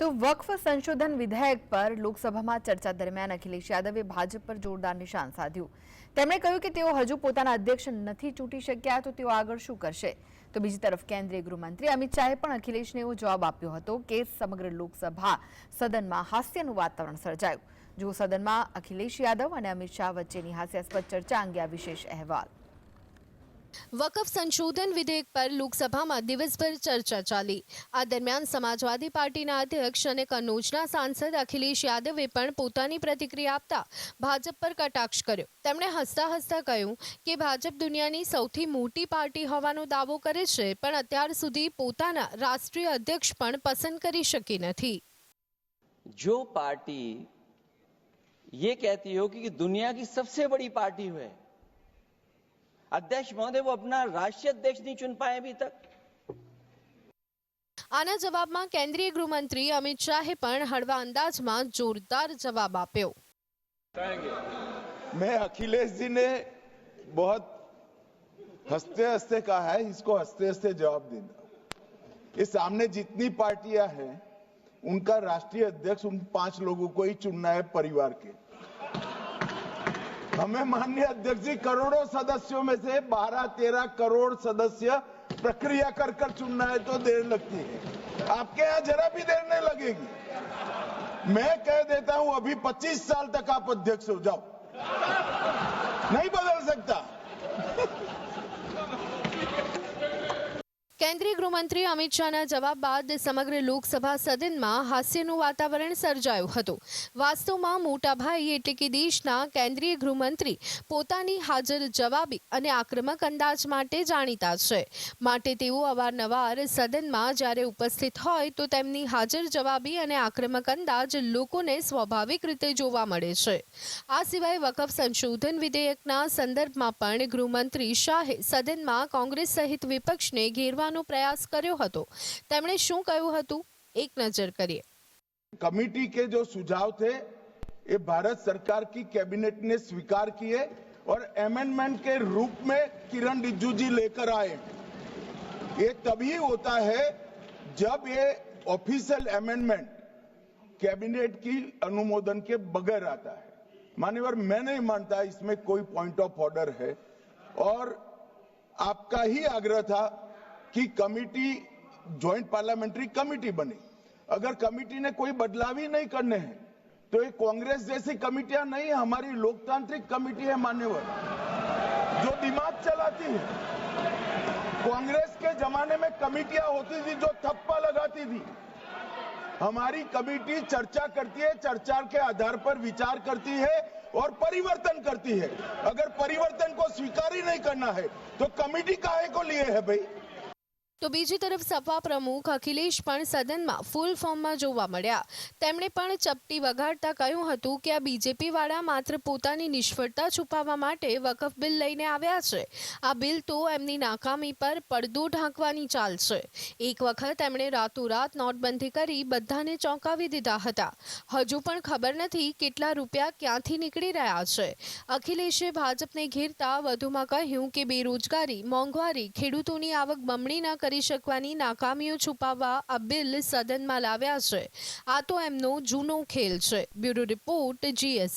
તો વક્ફ સંશોધન વિધેયક પર લોકસભામાં ચર્ચા દરમિયાન અખિલેશ યાદવે ભાજપ પર જોરદાર નિશાન સાધ્યું. તેમણે કહ્યું કે તેઓ હજુ પોતાના અધ્યક્ષ નથી ચૂંટી શક્યા તો તેઓ આગળ શું કરશે? તો બીજી તરફ કેન્દ્રીય ગૃહમંત્રી અમિત શાહે પણ અખિલેશને એવો જવાબ આપ્યો હતો કે સમગ્ર લોકસભા સદનમાં હાસ્યનું વાતાવરણ સર્જાયું. જો સદનમાં અખિલેશ યાદવ અને અમિત શાહ વચ્ચેની હાસ્યાસ્પદ ચર્ચા અંગે આ વિશેષ અહેવાલ. વકફ સંશોધન વિધેયક પર લોકસભામાં દિવસભર ચર્ચા ચાલી આ દરમિયાન સમાજવાદી પાર્ટીના અધ્યક્ષ અને કન્નૌજના સાંસદ અખિલેશ યાદવે પણ પોતાની પ્રતિક્રિયા આપતા ભાજપ પર કટાક્ષ કર્યો તેમણે હસતા હસતા કહ્યું કે ભાજપ દુનિયાની સૌથી મોટી પાર્ટી હોવાનો દાવો કરે છે પણ અત્યાર સુધી પોતાના રાષ્ટ્રીય અધ્યક્ષ પણ પસંદ કરી શકી નથી जो पार्टी ये कहती हो कि दुनिया की सबसे बड़ी पार्टी है अध्यक्ष महोदय वो अपना राष्ट्रीय अध्यक्ष नहीं चुन पाए अभी तक આના જવાબમાં કેન્દ્રીય ગૃહમંત્રી અમિત શાહે પણ હળવા અંદાજમાં જોરદાર જવાબ આપ્યો मैं अखिलेश जी ने बहुत हंसते हंसते कहा है इसको हंसते हंसते जवाब देना ये सामने जितनी पार्टियां हैं उनका राष्ट्रीय अध्यक्ष उन पांच लोगों को ही चुनना है परिवार के हमें माननीय अध्यक्ष जी, करोड़ों सदस्यों में से 12 13 करोड़ सदस्य प्रक्रिया कर कर चुनना है तो देर लगती है। आपके यहाँ जरा भी देर नहीं लगेगी। मैं कह देता हूँ, अभी 25 साल तक आप अध्यक्ष हो, जाओ। नहीं बदल सकता। કેન્દ્રીય ગૃહમંત્રી અમિત શાહના જવાબ બાદ સમગ્ર લોકસભા સદનમાં હાસ્યનું વાતાવરણ સર્જાયું હતું. વાસ્તવમાં મોટાભાઈ એટલે કે દેશના કેન્દ્રીય ગૃહમંત્રી પોતાની હાજર જવાબી અને આક્રમક અંદાજ માટે જાણીતા છે. માટે તેઓ અવારનવાર સદનમાં જ્યારે ઉપસ્થિત હોય તો તેમની હાજર જવાબી અને આક્રમક અંદાજ લોકોને સ્વાભાવિક રીતે જોવા મળે છે. આ સિવાય વકફ સંશોધન વિધેયકના સંદર્ભમાં પણ ગૃહમંત્રી શાહે સદનમાં કોંગ્રેસ સહિત વિપક્ષને ઘેરવાનો પ્રયાસ કર્યો હતો તેમણે શું કહ્યું હતું એક નજર કરીએ कमेटी के जो सुझाव थे ये भारत सरकार की कैबिनेट ने स्वीकार किए और अमेंडमेंट के रूप में किरण रिज्जू जी लेकर आए ये तभी होता है जब ये ऑफिशियल अमेंडमेंट कैबिनेट की अनुमोदन के बगैर आता है मान्यवर मैं नहीं मानता इसमें कोई पॉइंट ऑफ ऑर्डर है और आपका ही आग्रह था कि कमिटी ज्वाइंट पार्लियामेंट्री कमिटी बने। अगर कमिटी ने कोई बदलाव ही नहीं करने हैं तो ये कांग्रेस जैसी कमिटियाँ नहीं, हमारी लोकतांत्रिक कमिटी है मान्यवर। जो दिमाग चलाती है, कांग्रेस के जमाने में कमिटियाँ होती थी जो थप्पा लगाती थी। हमारी कमिटी चर्चा करती है, चर्चा के आधार पर विचार करती है और परिवर्तन करती है। अगर परिवर्तन को स्वीकार ही नहीं करना है तो कमिटी काहे को लिए है भाई? તો બીજી તરફ સપા પ્રમુખ અખિલેશ પણ સદનમાં ફૂલ ફોર્મમાં જોવા મળ્યા. તેમણે પણ ચપટી વગાડતા કહ્યું હતું કે આ બીજેપી વાળા માત્ર પોતાની નિષ્ફળતા છુપાવવા માટે વકફ બિલ લઈને આવ્યા છે. આ બિલ તો એમની નાકામી પર પડદો ઢાંકવાની ચાલ છે. એક વખત એમણે રાતોરાત નોટબંધી કરી બધાને ચોંકાવી દીધા હતા. હજુ પણ ખબર નથી કેટલા રૂપિયા ક્યાંથી નીકળી રહ્યા છે. અખિલેશે ભાજપને ઘેરતા વધુમાં કહ્યું કે બેરોજગારી, મોંઘવારી, ખેડૂતોની આવક બમણી ન કરી શકવાની નાકામીઓ છુપાવવા આ બિલ સદનમાં લાવ્યા છે. આ તો એમનો જૂનો ખેલ છે. Bureau report GS